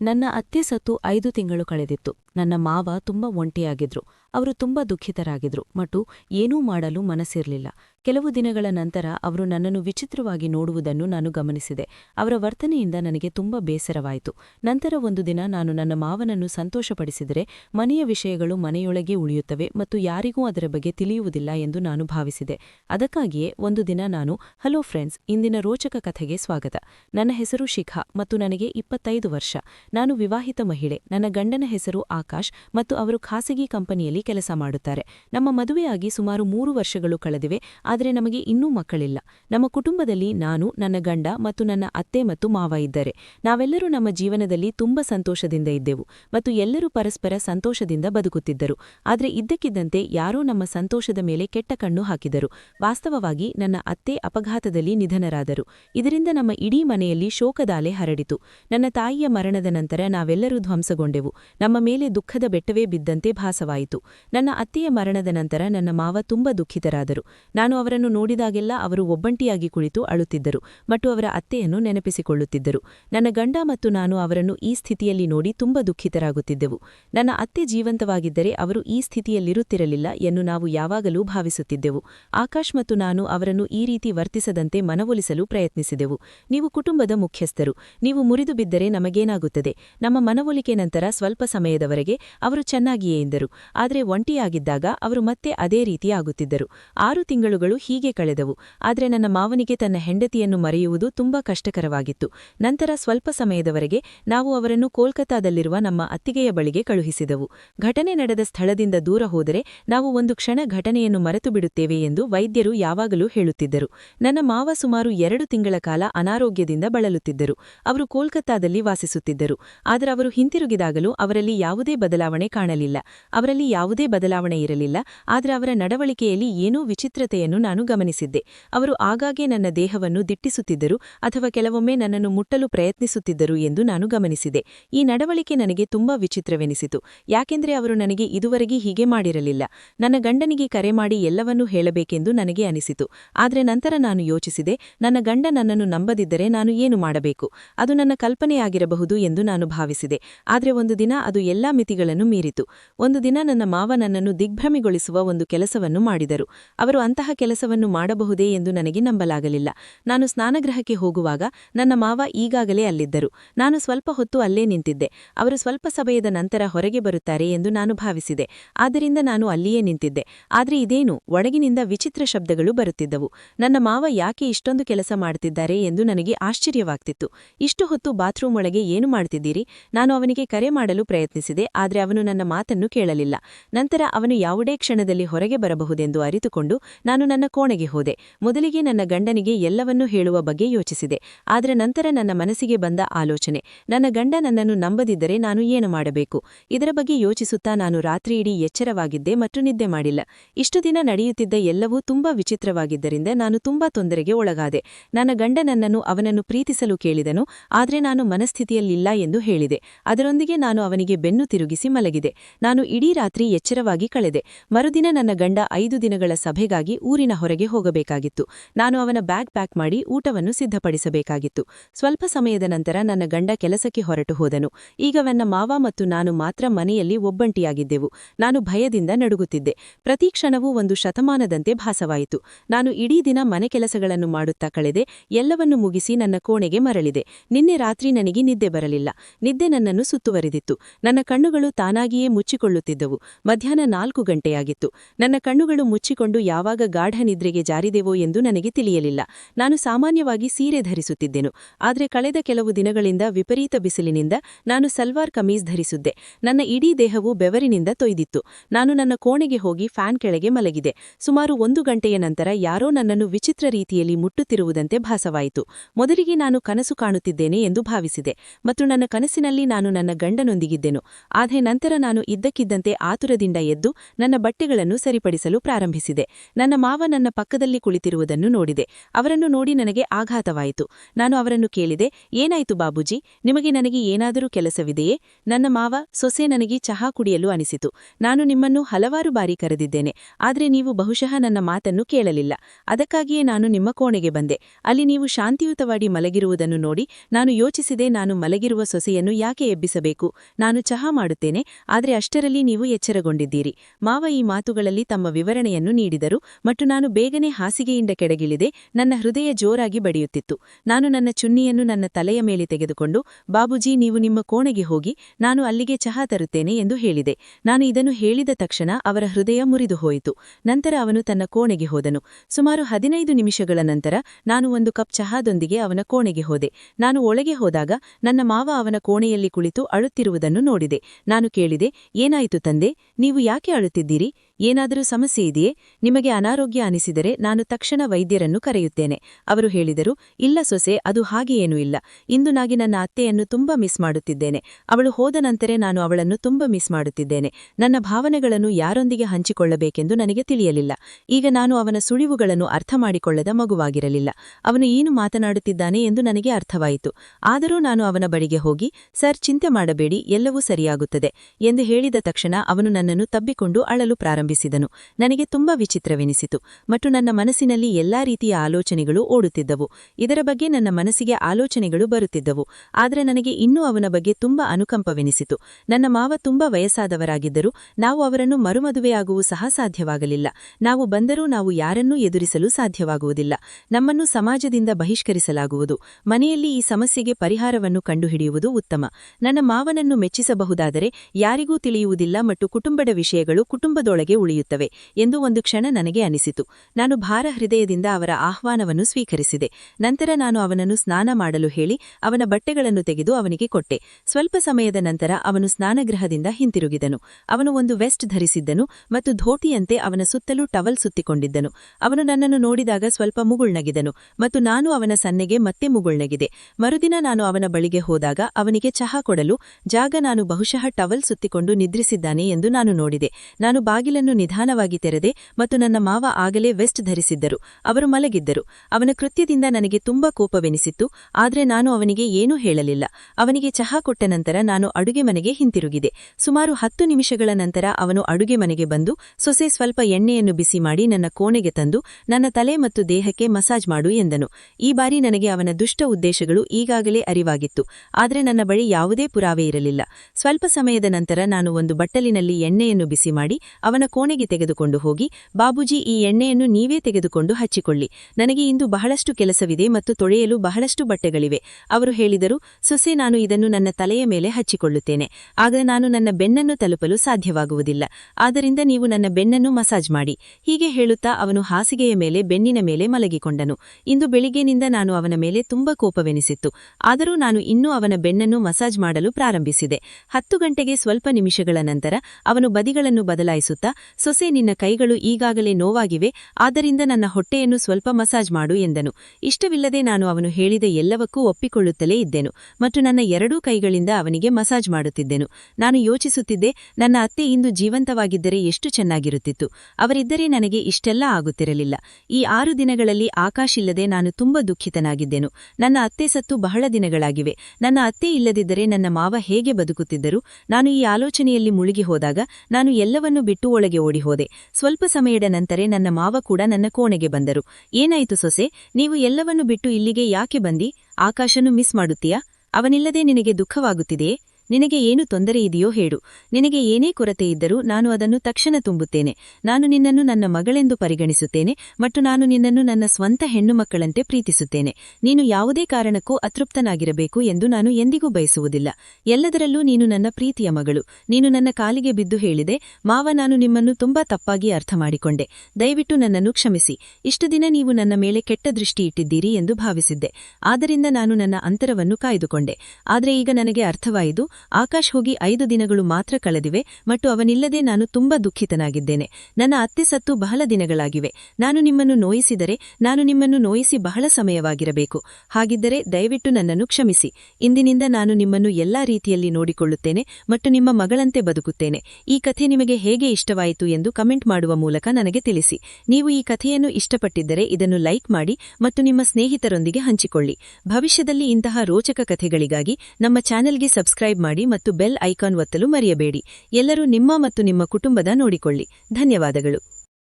ನನ್ನ ಅತ್ತೆ ಸತ್ತು ಐದು ತಿಂಗಳು ಕಳೆದಿತ್ತು. ನನ್ನ ಮಾವ ತುಂಬಾ ಒಂಟಿಯಾಗಿದ್ರು. ಅವರು ತುಂಬಾ ದುಃಖಿತರಾಗಿದ್ರು. ಮತ್ತು ಏನೂ ಮಾಡಲು ಮನಸ್ಸಿರಲಿಲ್ಲ. ಕೆಲವು ದಿನಗಳ ನಂತರ ಅವರು ನನ್ನನ್ನು ವಿಚಿತ್ರವಾಗಿ ನೋಡುವುದನ್ನು ನಾನು ಗಮನಿಸಿದೆ. ಅವರ ವರ್ತನೆಯಿಂದ ನನಗೆ ತುಂಬಾ ಬೇಸರವಾಯಿತು. ನಂತರ ಒಂದು ದಿನ ನಾನು ನನ್ನ ಮಾವನನ್ನು ಸಂತೋಷಪಡಿಸಿದರೆ ಮನೆಯ ವಿಷಯಗಳು ಮನೆಯೊಳಗೆ ಉಳಿಯುತ್ತವೆ ಮತ್ತು ಯಾರಿಗೂ ಅದರ ಬಗ್ಗೆ ತಿಳಿಯುವುದಿಲ್ಲ ಎಂದು ನಾನು ಭಾವಿಸಿದೆ. ಅದಕ್ಕಾಗಿಯೇ ಒಂದು ದಿನ ನಾನು, ಹಲೋ ಫ್ರೆಂಡ್ಸ್, ಇಂದಿನ ರೋಚಕ ಕಥೆಗೆ ಸ್ವಾಗತ. ನನ್ನ ಹೆಸರು ಶಿಖಾ ಮತ್ತು ನನಗೆ ಇಪ್ಪತ್ತೈದು ವರ್ಷ. ನಾನು ವಿವಾಹಿತ ಮಹಿಳೆ. ನನ್ನ ಗಂಡನ ಹೆಸರು ಆಕಾಶ್ ಮತ್ತು ಅವರು ಖಾಸಗಿ ಕಂಪನಿಯಲ್ಲಿ ಕೆಲಸ ಮಾಡುತ್ತಾರೆ. ನಮ್ಮ ಮದುವೆಯಾಗಿ ಸುಮಾರು ಮೂರು ವರ್ಷಗಳು ಕಳೆದಿವೆ, ಆದರೆ ನಮಗೆ ಇನ್ನೂ ಮಕ್ಕಳಿಲ್ಲ. ನಮ್ಮ ಕುಟುಂಬದಲ್ಲಿ ನಾನು, ನನ್ನ ಗಂಡ ಮತ್ತು ನನ್ನ ಅತ್ತೆ ಮತ್ತು ಮಾವ ಇದ್ದರೆ. ನಾವೆಲ್ಲರೂ ನಮ್ಮ ಜೀವನದಲ್ಲಿ ತುಂಬಾ ಸಂತೋಷದಿಂದ ಇದ್ದೆವು ಮತ್ತು ಎಲ್ಲರೂ ಪರಸ್ಪರ ಸಂತೋಷದಿಂದ ಬದುಕುತ್ತಿದ್ದರು. ಆದರೆ ಇದ್ದಕ್ಕಿದ್ದಂತೆ ಯಾರೋ ನಮ್ಮ ಸಂತೋಷದ ಮೇಲೆ ಕೆಟ್ಟ ಕಣ್ಣು ಹಾಕಿದರು. ವಾಸ್ತವವಾಗಿ ನನ್ನ ಅತ್ತೆ ಅಪಘಾತದಲ್ಲಿ ನಿಧನರಾದರು. ಇದರಿಂದ ನಮ್ಮ ಇಡೀ ಮನೆಯಲ್ಲಿ ಶೋಕದಾಲೆ ಹರಡಿತು. ನನ್ನ ತಾಯಿಯ ಮರಣದ ನಂತರ ನಾವೆಲ್ಲರೂ ಧ್ವಂಸಗೊಂಡೆವು. ನಮ್ಮ ಮೇಲೆ ದುಃಖದ ಬೆಟ್ಟವೇ ಬಿದ್ದಂತೆ ಭಾಸವಾಯಿತು. ನನ್ನ ಅತ್ತೆಯ ಮರಣದ ನಂತರ ನನ್ನ ಮಾವ ತುಂಬ ದುಃಖಿತರಾದರು. ನಾನು ಅವರನ್ನು ನೋಡಿದಾಗೆಲ್ಲ ಅವರು ಒಬ್ಬಂಟಿಯಾಗಿ ಕುಳಿತು ಅಳುತ್ತಿದ್ದರು. ಮತ್ತು ಅವರ ಅತ್ತೆಯನ್ನು ನೆನಪಿಸಿಕೊಳ್ಳುತ್ತಿದ್ದರು. ನನ್ನ ಗಂಡ ಮತ್ತು ನಾನು ಅವರನ್ನು ಈ ಸ್ಥಿತಿಯಲ್ಲಿ ನೋಡಿ ತುಂಬ ದುಃಖಿತರಾಗುತ್ತಿದ್ದೆವು. ನನ್ನ ಅತ್ತೆ ಜೀವಂತವಾಗಿದ್ದರೆ ಅವರು ಈ ಸ್ಥಿತಿಯಲ್ಲಿರುತ್ತಿರಲಿಲ್ಲ ಎಂದು ನಾವು ಯಾವಾಗಲೂ ಭಾವಿಸುತ್ತಿದ್ದೆವು. ಆಕಾಶ್ ಮತ್ತು ನಾನು ಅವರನ್ನು ಈ ರೀತಿ ವರ್ತಿಸದಂತೆ ಮನವೊಲಿಸಲು ಪ್ರಯತ್ನಿಸಿದೆವು. ನೀವು ಕುಟುಂಬದ ಮುಖ್ಯಸ್ಥರು. ನೀವು ಮುರಿದು ಬಿದ್ದರೆ ನಮಗೇನಾಗುತ್ತದೆ? ನಮ್ಮ ಮನವೊಲಿಕೆ ನಂತರ ಸ್ವಲ್ಪ ಸಮಯದವರೆಗೆ ಅವರು ಚೆನ್ನಾಗಿಯೇ ಎಂದರು. ಆದರೆ ಒಂಟಿಯಾಗಿದ್ದಾಗ ಅವರು ಮತ್ತೆ ಅದೇ ರೀತಿ ಆಗುತ್ತಿದ್ದರು. ಆರು ತಿಂಗಳುಗಳು ಹೀಗೆ ಕಳೆದವು. ಆದರೆ ನನ್ನ ಮಾವನಿಗೆ ತನ್ನ ಹೆಂಡತಿಯನ್ನು ಮರೆಯುವುದು ತುಂಬಾ ಕಷ್ಟಕರವಾಗಿತ್ತು. ನಂತರ ಸ್ವಲ್ಪ ಸಮಯದವರೆಗೆ ನಾವು ಅವರನ್ನು ಕೋಲ್ಕತ್ತಾದಲ್ಲಿರುವ ನಮ್ಮ ಅತ್ತಿಗೆಯ ಬಳಿಗೆ ಕಳುಹಿಸಿದೆವು. ಘಟನೆ ನಡೆದ ಸ್ಥಳದಿಂದ ದೂರ ಹೋದರೆ ನಾವು ಒಂದು ಕ್ಷಣ ಘಟನೆಯನ್ನು ಮರೆತು ಬಿಡುತ್ತೇವೆ ಎಂದು ವೈದ್ಯರು ಯಾವಾಗಲೂ ಹೇಳುತ್ತಿದ್ದರು. ನನ್ನ ಮಾವ ಸುಮಾರು ಎರಡು ತಿಂಗಳ ಕಾಲ ಅನಾರೋಗ್ಯದಿಂದ ಬಳಲುತ್ತಿದ್ದರು. ಅವರು ಕೋಲ್ಕತ್ತಾದಲ್ಲಿ ವಾಸಿಸುತ್ತಿದ್ದರು. ಆದರೆ ಅವರು ಹಿಂತಿರುಗಿದಾಗಲೂ ಅವರಲ್ಲಿ ಯಾವುದೇ ಬದಲಾವಣೆ ಕಾಣಲಿಲ್ಲ. ಅವರಲ್ಲಿ ಯಾವುದೇ ಬದಲಾವಣೆ ಇರಲಿಲ್ಲ. ಆದರೆ ಅವರ ನಡವಳಿಕೆಯಲ್ಲಿ ಏನೋ ವಿಚಿತ್ರತೆಯನ್ನು ನಾನು ಗಮನಿಸಿದ್ದೆ. ಅವರು ಆಗಾಗ್ಗೆ ನನ್ನ ದೇಹವನ್ನು ದಿಟ್ಟಿಸುತ್ತಿದ್ದರು ಅಥವಾ ಕೆಲವೊಮ್ಮೆ ನನ್ನನ್ನು ಮುಟ್ಟಲು ಪ್ರಯತ್ನಿಸುತ್ತಿದ್ದರು ಎಂದು ನಾನು ಗಮನಿಸಿದೆ. ಈ ನಡವಳಿಕೆ ನನಗೆ ತುಂಬಾ ವಿಚಿತ್ರವೆನಿಸಿತು. ಯಾಕೆಂದರೆ ಅವರು ನನಗೆ ಇದುವರೆಗೆ ಹೀಗೆ ಮಾಡಿರಲಿಲ್ಲ. ನನ್ನ ಗಂಡನಿಗೆ ಕರೆ ಮಾಡಿ ಎಲ್ಲವನ್ನೂ ಹೇಳಬೇಕೆಂದು ನನಗೆ ಅನಿಸಿತು. ಆದರೆ ನಂತರ ನಾನು ಯೋಚಿಸಿದೆ, ನನ್ನ ಗಂಡ ನನ್ನನ್ನು ನಂಬದಿದ್ದರೆ ನಾನು ಏನು ಮಾಡಬೇಕು? ಅದು ನನ್ನ ಕಲ್ಪನೆಯಾಗಿರಬಹುದು ಎಂದು ನಾನು ಭಾವಿಸಿದೆ. ಆದರೆ ಒಂದು ದಿನ ಅದು ಎಲ್ಲಾ ಮಿತಿಗಳನ್ನು ಮೀರಿತು. ಒಂದು ದಿನ ನನ್ನ ಮಾವ ನನ್ನನ್ನು ದಿಗ್ಭ್ರಮೆಗೊಳಿಸುವ ಒಂದು ಕೆಲಸವನ್ನು ಮಾಡಿದರು. ಅವರು ಅಂತಹ ಕೆಲಸವನ್ನು ಮಾಡಬಹುದೇ ಎಂದು ನನಗೆ ನಂಬಲಾಗಲಿಲ್ಲ. ನಾನು ಸ್ನಾನಗೃಹಕ್ಕೆ ಹೋಗುವಾಗ ನನ್ನ ಮಾವ ಈಗಾಗಲೇ ಅಲ್ಲಿದ್ದರು. ನಾನು ಸ್ವಲ್ಪ ಹೊತ್ತು ಅಲ್ಲೇ ನಿಂತಿದ್ದೆ. ಅವರು ಸ್ವಲ್ಪ ಸಮಯದ ನಂತರ ಹೊರಗೆ ಬರುತ್ತಾರೆ ಎಂದು ನಾನು ಭಾವಿಸಿದೆ. ಆದ್ದರಿಂದ ನಾನು ಅಲ್ಲಿಯೇ ನಿಂತಿದ್ದೆ. ಆದರೆ ಇದೇನು? ಒಳಗಿನಿಂದ ವಿಚಿತ್ರ ಶಬ್ದಗಳು ಬರುತ್ತಿದ್ದವು. ನನ್ನ ಮಾವ ಯಾಕೆ ಇಷ್ಟೊಂದು ಕೆಲಸ ಮಾಡುತ್ತಿದ್ದಾರೆ ಎಂದು ನನಗೆ ಆಶ್ಚರ್ಯವಾಗ್ತಿತ್ತು. ಇಷ್ಟು ಹೊತ್ತು ಬಾತ್ರೂಮ್ ಒಳಗೆ ಏನು ಮಾಡ್ತಿದ್ದೀರಿ ನಾನು ಅವನಿಗೆ ಕರೆ ಮಾಡಲು ಪ್ರಯತ್ನಿಸಿದೆ, ಆದರೆ ಅವನು ನನ್ನ ಮಾತನ್ನು ಕೇಳಲಿಲ್ಲ. ನಂತರ ಅವನು ಯಾವುದೇ ಕ್ಷಣದಲ್ಲಿ ಹೊರಗೆ ಬರಬಹುದೆಂದು ಅರಿತುಕೊಂಡು ನಾನು ನನ್ನ ಕೋಣೆಗೆ ಹೋದೆ. ಮೊದಲಿಗೆ ನನ್ನ ಗಂಡನಿಗೆ ಎಲ್ಲವನ್ನೂ ಹೇಳುವ ಬಗ್ಗೆ ಯೋಚಿಸಿದೆ, ಆದರೆ ನಂತರ ನನ್ನ ಮನಸ್ಸಿಗೆ ಬಂದ ಆಲೋಚನೆ, ನನ್ನ ಗಂಡ ನನ್ನನ್ನು ನಂಬದಿದ್ದರೆ ನಾನು ಏನು ಮಾಡಬೇಕು? ಇದರ ಬಗ್ಗೆ ಯೋಚಿಸುತ್ತಾ ನಾನು ರಾತ್ರಿಯಿಡೀ ಎಚ್ಚರವಾಗಿದ್ದೆ ಮತ್ತು ನಿದ್ದೆ ಮಾಡಿಲ್ಲ. ಇಷ್ಟು ದಿನ ನಡೆಯುತ್ತಿದ್ದ ಎಲ್ಲವೂ ತುಂಬಾ ವಿಚಿತ್ರವಾಗಿದ್ದರಿಂದ ನಾನು ತುಂಬಾ ತೊಂದರೆಗೆ ಒಳಗಾದೆ. ನನ್ನ ಗಂಡ ನನ್ನನ್ನು ಅವನನ್ನು ಪ್ರೀತಿಸಲು ಕೇಳಿದನು, ಆದರೆ ನಾನು ಮನಸ್ಥಿತಿಯಲ್ಲಿಲ್ಲ ಎಂದು ಹೇಳಿದೆ. ಅದರೊಂದಿಗೆ ನಾನು ಅವನಿಗೆ ಬೆನ್ನು ತಿರುಗಿಸಿ ಮಲಗಿದೆ. ನಾನು ಇಡೀ ರಾತ್ರಿ ಎಚ್ಚರವಾಗಿ ಕಳೆದೆ. ಮರುದಿನ ನನ್ನ ಗಂಡ ಐದು ದಿನಗಳ ಸಭೆಗಾಗಿ ಊರಿನ ಹೊರಗೆ ಹೋಗಬೇಕಾಗಿತ್ತು. ನಾನು ಅವನ ಬ್ಯಾಗ್ ಪ್ಯಾಕ್ ಮಾಡಿ ಊಟವನ್ನು ಸಿದ್ಧಪಡಿಸಬೇಕಾಗಿತ್ತು. ಸ್ವಲ್ಪ ಸಮಯದ ನಂತರ ನನ್ನ ಗಂಡ ಕೆಲಸಕ್ಕೆ ಹೊರಟು ಹೋದನು. ಈಗ ನನ್ನ ಮಾವ ಮತ್ತು ನಾನು ಮಾತ್ರ ಮನೆಯಲ್ಲಿ ಒಬ್ಬಂಟಿಯಾಗಿದ್ದೆವು. ನಾನು ಭಯದಿಂದ ನಡುಗುತ್ತಿದ್ದೆ. ಪ್ರತಿ ಕ್ಷಣವೂ ಒಂದು ಶತಮಾನದಂತೆ ಭಾಸವಾಯಿತು. ನಾನು ಇಡೀ ದಿನ ಮನೆ ಕೆಲಸಗಳನ್ನು ಮಾಡುತ್ತಾ ಕಳೆದೆ. ಎಲ್ಲವನ್ನು ಮುಗಿಸಿ ನನ್ನ ಕೋಣೆಗೆ ಮರಳಿದೆ. ನಿನ್ನೆ ರಾತ್ರಿ ನನಗೆ ನಿದ್ದೆ ಬರಲಿಲ್ಲ. ನಿದ್ದೆ ನನ್ನನ್ನು ಸುತ್ತುವರಿದಿತ್ತು. ನನ್ನ ಕಣ್ಣುಗಳು ತಾನಾಗಿಯೇ ಮುಚ್ಚಿಕೊಳ್ಳುತ್ತಿದ್ದವು. ಮಧ್ಯಾಹ್ನ ನಾಲ್ಕು ಗಂಟೆಯಾಗಿತ್ತು. ನನ್ನ ಕಣ್ಣುಗಳು ಮುಚ್ಚಿಕೊಂಡು ಯಾವಾಗ ಗಾಢ ನಿದ್ರೆಗೆ ಜಾರಿದೆವೋ ಎಂದು ನನಗೆ ತಿಳಿಯಲಿಲ್ಲ. ನಾನು ಸಾಮಾನ್ಯವಾಗಿ ಸೀರೆ ಧರಿಸುತ್ತಿದ್ದೆನು. ಆದರೆ ಕಳೆದ ಕೆಲವು ದಿನಗಳಿಂದ ವಿಪರೀತ ಬಿಸಿಲಿನಿಂದ ನಾನು ಸಲ್ವಾರ್ ಕಮೀಸ್ ಧರಿಸಿದ್ದೆ. ನನ್ನ ಇಡೀ ದೇಹವು ಬೆವರಿನಿಂದ ತೊಯ್ದಿತ್ತು. ನಾನು ನನ್ನ ಕೋಣೆಗೆ ಹೋಗಿ ಫ್ಯಾನ್ ಕೆಳಗೆ ಮಲಗಿದೆ ಸುಮಾರು ಒಂದು ಗಂಟೆಯ ನಂತರ ಯಾರೋ ನನ್ನನ್ನು ವಿಚಿತ್ರ ರೀತಿಯಲ್ಲಿ ಮುಟ್ಟುತ್ತಿರುವುದಂತೆ ಭಾಸವಾಯಿತು. ಮೊದಲಿಗೆ ನಾನು ಕನಸು ಕಾಣುತ್ತಿದ್ದೇನೆ ಎಂದು ಭಾವಿಸಿದೆ. ಮತ್ತು ಕನಸಿನಲ್ಲಿ ನಾನು ನನ್ನ ಗಂಡನೊಂದಿಗಿದ್ದೆನು. ಆದರೆ ನಂತರ ನಾನು ಇದ್ದಕ್ಕಿದ್ದಂತೆ ಆತುರದಿಂದ ಎದ್ದು ನನ್ನ ಬಟ್ಟೆಗಳನ್ನು ಸರಿಪಡಿಸಲು ಪ್ರಾರಂಭಿಸಿದೆ. ನನ್ನ ಮಾವ ನನ್ನ ಪಕ್ಕದಲ್ಲಿ ಕುಳಿತಿರುವುದನ್ನು ನೋಡಿದೆ. ಅವರನ್ನು ನೋಡಿ ನನಗೆ ಆಘಾತವಾಯಿತು. ನಾನು ಅವರನ್ನು ಕೇಳಿದೆ, ಏನಾಯಿತು ಬಾಬೂಜಿ? ನಿಮಗೆ ನನಗೆ ಏನಾದರೂ ಕೆಲಸವಿದೆಯೇ? ನನ್ನ ಮಾವ, ಸೊಸೆ ನನಗೆ ಚಹಾ ಕುಡಿಯಲು ಅನಿಸಿತು. ನಾನು ನಿಮ್ಮನ್ನು ಹಲವಾರು ಬಾರಿ ಕರೆದಿದ್ದೇನೆ. ಆದರೆ ನೀವು ಬಹುಶಃ ನನ್ನ ಮಾತನ್ನು ಕೇಳಲಿಲ್ಲ. ಅದಕ್ಕಾಗಿಯೇ ನಾನು ನಿಮ್ಮ ಕೋಣೆಗೆ ಬಂದೆ. ಅಲ್ಲಿ ನೀವು ಶಾಂತಿಯುತವಾಗಿ ಮಲಗಿರುವುದನ್ನು ನೋಡಿ ನಾನು ಯೋಚಿಸಿದೆ. ನಾನು ಮಲಗಿರುವ ಸೊಸೆಯನ್ನು ಯಾಕೆ ಎಬ್ಬಿಸಬೇಕು? ನಾನು ಚಹಾ ಮಾಡುತ್ತೇನೆ, ಆದರೆ ಅಷ್ಟರಲ್ಲಿ ನೀವು ಎಚ್ಚರಗೊಂಡಿದ್ದೀರಿ. ಮಾವ ಈ ಮಾತುಗಳಲ್ಲಿ ತಮ್ಮ ವಿವರಣೆಯನ್ನು ನೀಡಿದರು, ಮತ್ತು ನಾನು ಬೇಗನೆ ಹಾಸಿಗೆಯಿಂದ ಕೆಡಗಿಳಿದೆ ನನ್ನ ಹೃದಯ ಜೋರಾಗಿ ಬಡಿಯುತ್ತಿತ್ತು. ನಾನು ನನ್ನ ಚುನ್ನಿಯನ್ನು ನನ್ನ ತಲೆಯ ಮೇಲೆ ತೆಗೆದುಕೊಂಡು, ಬಾಬುಜಿ, ನೀವು ನಿಮ್ಮ ಕೋಣೆಗೆ ಹೋಗಿ, ನಾನು ಅಲ್ಲಿಗೆ ಚಹಾ ತರುತ್ತೇನೆ ಎಂದು ಹೇಳಿದೆ. ನಾನು ಇದನ್ನು ಹೇಳಿದ ತಕ್ಷಣ ಅವರ ಹೃದಯ ಮುರಿದು ಹೋಯಿತು ನಂತರ ಅವನು ತನ್ನ ಕೋಣೆಗೆ ಹೋದನು. ಸುಮಾರು ಹದಿನೈದು ನಿಮಿಷಗಳ ನಂತರ, ನಾನು ಒಂದು ಕಪ್ ಚಹಾದೊಂದಿಗೆ ಅವನ ಕೋಣೆಗೆ ಹೋದೆ. ನಾನು ಒಳಗೆ ಹೋದಾಗ, ನನ್ನ ಮಾವ ಅವನ ಕೋಣೆಯಲ್ಲಿ ಕುಳಿತು ಅಳುತ್ತಿರುವುದನ್ನು ನೋಡಿದೆ. ನಾನು ಕೇಳಿದೆ ಏನಾಯಿತು ತಂದೆ? ನೀವು ಯಾಕೆ ಅಳುತ್ತಿದ್ದೀರಿ? ಏನಾದರೂ ಸಮಸ್ಯೆ ಇದೆಯೇ? ನಿಮಗೆ ಅನಾರೋಗ್ಯ ಅನಿಸಿದರೆ ನಾನು ತಕ್ಷಣ ವೈದ್ಯರನ್ನು ಕರೆಯುತ್ತೇನೆ. ಅವರು ಹೇಳಿದರು, ಇಲ್ಲ ಸೊಸೆ, ಅದು ಹಾಗೆಯೇನೂ ಇಲ್ಲ. ಇಂದು ನಾಗಿ ನನ್ನ ಅತ್ತೆಯನ್ನು ತುಂಬಾ ಮಿಸ್ ಮಾಡುತ್ತಿದ್ದೇನೆ. ಅವಳು ಹೋದ ನಂತರ ನಾನು ಅವಳನ್ನು ತುಂಬಾ ಮಿಸ್ ಮಾಡುತ್ತಿದ್ದೇನೆ. ನನ್ನ ಭಾವನೆಗಳನ್ನು ಯಾರೊಂದಿಗೆ ಹಂಚಿಕೊಳ್ಳಬೇಕೆಂದು ನನಗೆ ತಿಳಿಯಲಿಲ್ಲ. ಈಗ ನಾನು ಅವನ ಸುಳಿವುಗಳನ್ನು ಅರ್ಥ ಮಾಡಿಕೊಳ್ಳದ ಮಗುವಾಗಿರಲಿಲ್ಲ. ಅವನು ಏನು ಮಾತನಾಡುತ್ತಿದ್ದಾನೆ ಎಂದು ನನಗೆ ಅರ್ಥವಾಯಿತು. ಆದರೂ ನಾನು ಅವನ ಬಳಿಗೆ ಹೋಗಿ, ಸರ್ ಚಿಂತೆ ಮಾಡಬೇಡಿ, ಎಲ್ಲವೂ ಸರಿಯಾಗುತ್ತದೆ ಎಂದು ಹೇಳಿದ ತಕ್ಷಣ ಅವನು ನನ್ನನ್ನು ತಬ್ಬಿಕೊಂಡು ಅಳಲು ಪ್ರಾರಂಭಿಸಿದನು ನನಗೆ ತುಂಬಾ ವಿಚಿತ್ರವೆನಿಸಿತು. ಮತ್ತು ನನ್ನ ಮನಸ್ಸಿನಲ್ಲಿ ಎಲ್ಲಾ ರೀತಿಯ ಆಲೋಚನೆಗಳು ಓಡುತ್ತಿದ್ದವು. ಇದರ ಬಗ್ಗೆ ನನ್ನ ಮನಸ್ಸಿಗೆ ಆಲೋಚನೆಗಳು ಬರುತ್ತಿದ್ದವು. ಆದರೆ ನನಗೆ ಇನ್ನೂ ಅವನ ಬಗ್ಗೆ ತುಂಬಾ ಅನುಕಂಪವೆನಿಸಿತು. ನನ್ನ ಮಾವ ತುಂಬಾ ವಯಸ್ಸಾದವರಾಗಿದ್ದರೂ ನಾವು ಅವರನ್ನು ಮರುಮದುವೆಯಾಗುವ ಸಹ ಸಾಧ್ಯವಾಗಲಿಲ್ಲ. ನಾವು ಬಂದರೂ ನಾವು ಯಾರನ್ನೂ ಎದುರಿಸಲು ಸಾಧ್ಯವಾಗುವುದಿಲ್ಲ. ನಮ್ಮನ್ನು ಸಮಾಜದಿಂದ ಬಹಿಷ್ಕರಿಸಲಾಗುವುದು. ಮನೆಯಲ್ಲಿ ಈ ಸಮಸ್ಯೆಗೆ ಪರಿಹಾರವನ್ನು ಕಂಡುಹಿಡಿಯುವುದು ಉತ್ತಮ. ನನ್ನ ಮಾವನನ್ನು ಮೆಚ್ಚಿಸಬಹುದಾದರೆ ಯಾರಿಗೂ ತಿಳಿಯುವುದಿಲ್ಲ ಮತ್ತು ಕುಟುಂಬದ ವಿಷಯಗಳು ಕುಟುಂಬದೊಳಗೆ ಉಳಿಯುತ್ತವೆ ಎಂದು ಒಂದು ಕ್ಷಣ ನನಗೆ ಅನಿಸಿತು. ನಾನು ಭಾರ ಹೃದಯದಿಂದ ಅವರ ಆಹ್ವಾನವನ್ನು ಸ್ವೀಕರಿಸಿದೆ. ನಂತರ ನಾನು ಅವನನ್ನು ಸ್ನಾನ ಮಾಡಲು ಹೇಳಿ ಅವನ ಬಟ್ಟೆಗಳನ್ನು ತೆಗೆದು ಅವನಿಗೆ ಕೊಟ್ಟೆ. ಸ್ವಲ್ಪ ಸಮಯದ ನಂತರ ಅವನು ಸ್ನಾನಗೃಹದಿಂದ ಹಿಂತಿರುಗಿದನು. ಅವನು ಒಂದು ವೆಸ್ಟ್ ಧರಿಸಿದ್ದನು ಮತ್ತು ಧೋಟಿಯಂತೆ ಅವನ ಸುತ್ತಲೂ ಟವಲ್ ಸುತ್ತಿಕೊಂಡಿದ್ದನು. ಅವನು ನನ್ನನ್ನು ನೋಡಿದಾಗ ಸ್ವಲ್ಪ ಮುಗುಳ್ನಗಿದನು ಮತ್ತು ನಾನು ಅವನ ಸನ್ನೆಗೆ ಮತ್ತೆ ಮುಗುಳ್ನಗಿದೆ ಮರುದಿನ ನಾನು ಅವನ ಬಳಿಗೆ ಹೋದಾಗ ಅವನಿಗೆ ಚಹಾ ಕೊಡಲು, ಜಾಗ ನಾನು ಬಹುಶಃ ಟವಲ್ ಸುತ್ತಿಕೊಂಡು ನಿದ್ರಿಸಿದ್ದಾನೆ ಎಂದು ನಾನು ನೋಡಿದೆ. ನಾನು ಬಾಗಿಲನ್ನು ನಿಧಾನವಾಗಿ ತೆರೆದೆ ಮತ್ತು ನನ್ನ ಮಾವ ಆಗಲೇ ವೆಸ್ಟ್ ಧರಿಸಿದ್ದರು. ಅವರು ಮಲಗಿದ್ದರು. ಅವನ ಕೃತ್ಯದಿಂದ ನನಗೆ ತುಂಬಾ ಕೋಪವೆನಿಸಿತ್ತು. ಆದರೆ ನಾನು ಅವನಿಗೆ ಏನೂ ಹೇಳಲಿಲ್ಲ. ಅವನಿಗೆ ಚಹಾ ಕೊಟ್ಟ ನಂತರ ನಾನು ಅಡುಗೆ ಮನೆಗೆ ಹಿಂತಿರುಗಿದೆ. ಸುಮಾರು ಹತ್ತು ನಿಮಿಷಗಳ ನಂತರ ಅವನು ಅಡುಗೆ ಮನೆಗೆ ಬಂದು ಸೊಸೆ ಸ್ವಲ್ಪ ಎಣ್ಣೆಯನ್ನು ಬಿಸಿ ಮಾಡಿ ನನ್ನ ಕೋಣೆಗೆ ತಂದು ನನ್ನ ತಲೆ ಮತ್ತು ದೇಹಕ್ಕೆ ಮಸಾಜ್ ಮಾಡು ಎಂದನು. ಈ ಬಾರಿ ನನಗೆ ಅವನ ದುಷ್ಟ ಉದ್ದೇಶಗಳು ಈಗಾಗಲೇ ಅರಿವಾಗಿತ್ತು. ಆದರೆ ನನ್ನ ಬಳಿ ಯಾವುದೇ ಪುರಾವೆ ಇರಲಿಲ್ಲ. ಸ್ವಲ್ಪ ಸಮಯದ ನಂತರ ನಾನು ಒಂದು ಬಟ್ಟಲಿನಲ್ಲಿ ಎಣ್ಣೆಯನ್ನು ಬಿಸಿ ಮಾಡಿ ಅವನ ಕೋಣೆಗೆ ತೆಗೆದುಕೊಂಡು ಹೋಗಿ, ಬಾಬೂಜಿ, ಈ ಎಣ್ಣೆಯನ್ನು ನೀವೇ ತೆಗೆದುಕೊಂಡು ಹಚ್ಚಿಕೊಳ್ಳಿ. ನನಗೆ ಇಂದು ಬಹಳಷ್ಟು ಕೆಲಸವಿದೆ ಮತ್ತು ತೊಳೆಯಲು ಬಹಳಷ್ಟು ಬಟ್ಟೆಗಳಿವೆ. ಅವರು ಹೇಳಿದರು, ಸೊಸೆ, ನಾನು ಇದನ್ನು ನನ್ನ ತಲೆಯ ಮೇಲೆ ಹಚ್ಚಿಕೊಳ್ಳುತ್ತೇನೆ. ಆಗ ನಾನು ನನ್ನ ಬೆನ್ನನ್ನು ತಲುಪಲು ಸಾಧ್ಯವಾಗುವುದಿಲ್ಲ. ಆದ್ದರಿಂದ ನೀವು ನನ್ನ ಬೆನ್ನನ್ನು ಮಸಾಜ್ ಮಾಡಿ. ಹೀಗೆ ಹೇಳುತ್ತಾ ಅವನು ಹಾಸಿಗೆಯ ಮೇಲೆ, ಬೆನ್ನಿನ ಮೇಲೆ ಮಲಗಿಕೊಂಡನು. ಇಂದು ಬೆಳಿಗ್ಗೆನಿಂದ ನಾನು ಅವನ ಮೇಲೆ ತುಂಬಾ ಕೋಪವೆನಿಸಿತ್ತು. ಆದರೂ ನಾನು ಇನ್ನೂ ಅವನ ಬೆನ್ನನ್ನು ಮಸಾಜ್ ಮಾಡಲು ಪ್ರಾರಂಭಿಸಿದೆ. ಹತ್ತು ಗಂಟೆಗೆ ಸ್ವಲ್ಪ ನಿಮಿಷಗಳ ನಂತರ ಅವನು ಬದಿಗಳನ್ನು ಬದಲಾಯಿಸುತ್ತಾ ಸೊಸೆ, ನಿನ್ನ ಕೈಗಳು ಈಗಾಗಲೇ ನೋವಾಗಿವೆ, ಆದ್ದರಿಂದ ನನ್ನ ಹೊಟ್ಟೆಯನ್ನು ಸ್ವಲ್ಪ ಮಸಾಜ್ ಮಾಡು ಎಂದನು. ಇಷ್ಟವಿಲ್ಲದೆ ನಾನು ಅವನು ಹೇಳಿದ ಎಲ್ಲವಕ್ಕೂ ಒಪ್ಪಿಕೊಳ್ಳುತ್ತಲೇ ಇದ್ದೆನು ಮತ್ತು ನನ್ನ ಎರಡೂ ಕೈಗಳಿಂದ ಅವನಿಗೆ ಮಸಾಜ್ ಮಾಡುತ್ತಿದ್ದೆನು. ನಾನು ಯೋಚಿಸುತ್ತಿದ್ದೆ, ನನ್ನ ಅತ್ತೆ ಇಂದು ಜೀವಂತವಾಗಿದ್ದರೆ ಎಷ್ಟು ಚೆನ್ನಾಗಿರುತ್ತಿತ್ತು. ಅವರಿದ್ದರೆ ನನಗೆ ಇಷ್ಟೆಲ್ಲ ಆಗುತ್ತಿರಲಿಲ್ಲ. ಈ ಆರು ದಿನಗಳಲ್ಲಿ ಆಕಾಶ್ ಇಲ್ಲದೆ ನಾನು ತುಂಬಾ ದುಃಖಿತನಾಗಿದ್ದೆನು. ನನ್ನ ಅತ್ತೆ ಸತ್ತು ಬಹಳ ದಿನಗಳಾಗಿವೆ. ನನ್ನ ಅತ್ತೆ ಇಲ್ಲದಿದ್ದರೆ ನನ್ನ ಮಾವ ಹೇಗೆ ಬದುಕುತ್ತಿದ್ದರು? ನಾನು ಈ ಆಲೋಚನೆಯಲ್ಲಿ ಮುಳುಗಿ ಹೋದಾಗ ನಾನು ಎಲ್ಲವನ್ನೂ ಬಿಟ್ಟು ಓಡಿಹೋದೆ. ಸ್ವಲ್ಪ ಸಮಯದ ನಂತರ ನನ್ನ ಮಾವ ಕೂಡ ನನ್ನ ಕೋಣೆಗೆ ಬಂದರು. ಏನಾಯಿತು ಸೊಸೆ? ನೀವು ಎಲ್ಲವನ್ನೂ ಬಿಟ್ಟು ಇಲ್ಲಿಗೆ ಯಾಕೆ ಬಂದಿ? ಆಕಾಶನು ಮಿಸ್ ಮಾಡುತ್ತೀಯಾ? ಅವನಿಲ್ಲದೆ ನಿನಗೆ ದುಃಖವಾಗುತ್ತಿದೆಯೇ? ನಿನಗೆ ಏನು ತೊಂದರೆ ಇದೆಯೋ ಹೇಳು. ನಿನಗೆ ಏನೇ ಕೊರತೆ ಇದ್ದರೂ ನಾನು ಅದನ್ನು ತಕ್ಷಣ ತುಂಬುತ್ತೇನೆ. ನಾನು ನಿನ್ನನ್ನು ನನ್ನ ಮಗಳೆಂದು ಪರಿಗಣಿಸುತ್ತೇನೆ ಮತ್ತು ನಾನು ನಿನ್ನನ್ನು ನನ್ನ ಸ್ವಂತ ಹೆಣ್ಣು ಮಕ್ಕಳಂತೆ ಪ್ರೀತಿಸುತ್ತೇನೆ. ನೀನು ಯಾವುದೇ ಕಾರಣಕ್ಕೂ ಅತೃಪ್ತನಾಗಿರಬೇಕು ಎಂದು ನಾನು ಎಂದಿಗೂ ಬಯಸುವುದಿಲ್ಲ. ಎಲ್ಲದರಲ್ಲೂ ನೀನು ನನ್ನ ಪ್ರೀತಿಯ ಮಗಳು. ನೀನು ನನ್ನ ಕಾಲಿಗೆ ಬಿದ್ದು ಹೇಳಿದೆ, ಮಾವ ನಾನು ನಿಮ್ಮನ್ನು ತುಂಬಾ ತಪ್ಪಾಗಿ ಅರ್ಥ ಮಾಡಿಕೊಂಡೆ ದಯವಿಟ್ಟು ನನ್ನನ್ನು ಕ್ಷಮಿಸಿ. ಇಷ್ಟು ದಿನ ನೀವು ನನ್ನ ಮೇಲೆ ಕೆಟ್ಟ ದೃಷ್ಟಿ ಇಟ್ಟಿದ್ದೀರಿ ಎಂದು ಭಾವಿಸಿದ್ದೆ. ಆದ್ದರಿಂದ ನಾನು ನನ್ನ ಅಂತರವನ್ನು ಕಾಯ್ದುಕೊಂಡೆ. ಆದರೆ ಈಗ ನನಗೆ ಅರ್ಥವಾಯಿತು ಆಕಾಶ್ ಹೋಗಿ ಐದು ದಿನಗಳು ಮಾತ್ರ ಕಳೆದಿವೆ ಮತ್ತು ಅವನಿಲ್ಲದೆ ನಾನು ತುಂಬಾ ದುಃಖಿತನಾಗಿದ್ದೇನೆ. ನನ್ನ ಅತ್ತೆ ಸತ್ತು ಬಹಳ ದಿನಗಳಾಗಿವೆ. ನಾನು ನಿಮ್ಮನ್ನು ನೋಯಿಸಿದರೆ, ನಾನು ನಿಮ್ಮನ್ನು ನೋಯಿಸಿ ಬಹಳ ಸಮಯವಾಗಿರಬೇಕು. ಹಾಗಿದ್ದರೆ ದಯವಿಟ್ಟು ನನ್ನನ್ನು ಕ್ಷಮಿಸಿ. ಇಂದಿನಿಂದ ನಾನು ನಿಮ್ಮನ್ನು ಎಲ್ಲಾ ರೀತಿಯಲ್ಲಿ ನೋಡಿಕೊಳ್ಳುತ್ತೇನೆ ಮತ್ತು ನಿಮ್ಮ ಮಗಳಂತೆ ಬದುಕುತ್ತೇನೆ. ಈ ಕಥೆ ನಿಮಗೆ ಹೇಗೆ ಇಷ್ಟವಾಯಿತು ಎಂದು ಕಮೆಂಟ್ ಮಾಡುವ ಮೂಲಕ ನನಗೆ ತಿಳಿಸಿ. ನೀವು ಈ ಕಥೆಯನ್ನು ಇಷ್ಟಪಟ್ಟಿದ್ದರೆ ಇದನ್ನು ಲೈಕ್ ಮಾಡಿ ಮತ್ತು ನಿಮ್ಮ ಸ್ನೇಹಿತರೊಂದಿಗೆ ಹಂಚಿಕೊಳ್ಳಿ. ಭವಿಷ್ಯದಲ್ಲಿ ಇಂತಹ ರೋಚಕ ಕಥೆಗಳಿಗಾಗಿ ನಮ್ಮ ಚಾನೆಲ್ಗೆ ಸಬ್ಸ್ಕ್ರೈಬ್ ಮಾಡಿ ಮತ್ತು ಬೆಲ್ ಐಕಾನ್ ಒತ್ತಲು ಮರೆಯಬೇಡಿ. ಎಲ್ಲರೂ ನಿಮ್ಮ ಮತ್ತು ನಿಮ್ಮ ಕುಟುಂಬದ ನೋಡಿಕೊಳ್ಳಿ. ಧನ್ಯವಾದಗಳು.